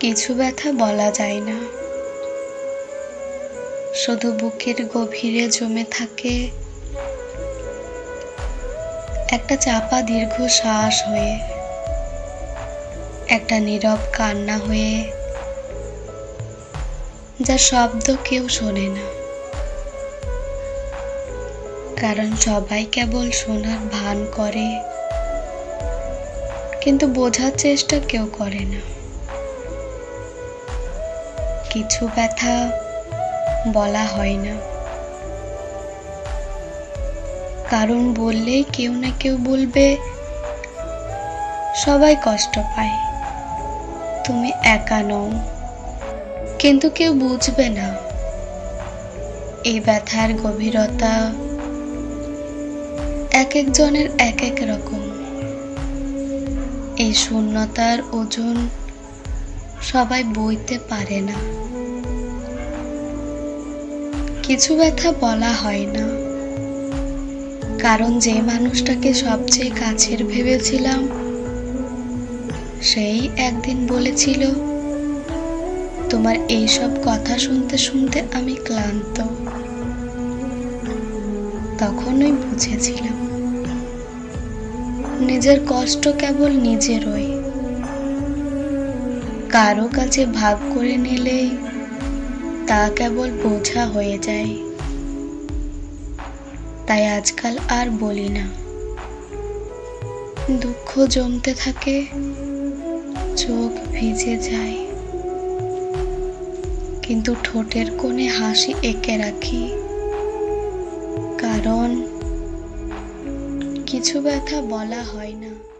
কিছু ব্যথা বলা যায় না। শুধু বুকের গভীরে জমে থাকে একটা চাপা দীর্ঘ শ্বাস হয়ে, একটা নীরব কান্না হয়ে যার শব্দ কেউ শোনে না। কারণ সবাই কেবল শোনার ভান করে, কিন্তু বোঝার চেষ্টা কেউ করে না। কিছু ব্যথা বলা হয় না। কারণ বললে কেউ না কেউ বলবে, সবাই কষ্ট পায়। তুমি একা নও। কিন্তু কেউ বুঝবে না। এই ব্যথার গভীরতা এক একজনের এক এক রকম। এই শূন্যতার ওজন সবাই বইতে পারে না। কিছু ব্যথা বলা হয় না। কারণ যে মানুষটাকে সবচেয়ে কাছের ভেবেছিলাম, সেই একদিন বলেছিল, তোমার এইসব কথা শুনতে শুনতে আমি ক্লান্ত। তখনই বুঝেছিলাম, নিজের কষ্ট কেবল নিজেরই। কারও কাছে ভাগ করে নিলেই তা কেবল বোঝা হয়ে যায়। তাই আজকাল আর বলি না। দুঃখ জমতে থাকে, চোখ ভিজে যায়। কিন্তু ঠোঁটের কোণে হাসি এঁকে রাখি। কারণ কিছু ব্যথা বলা হয় না।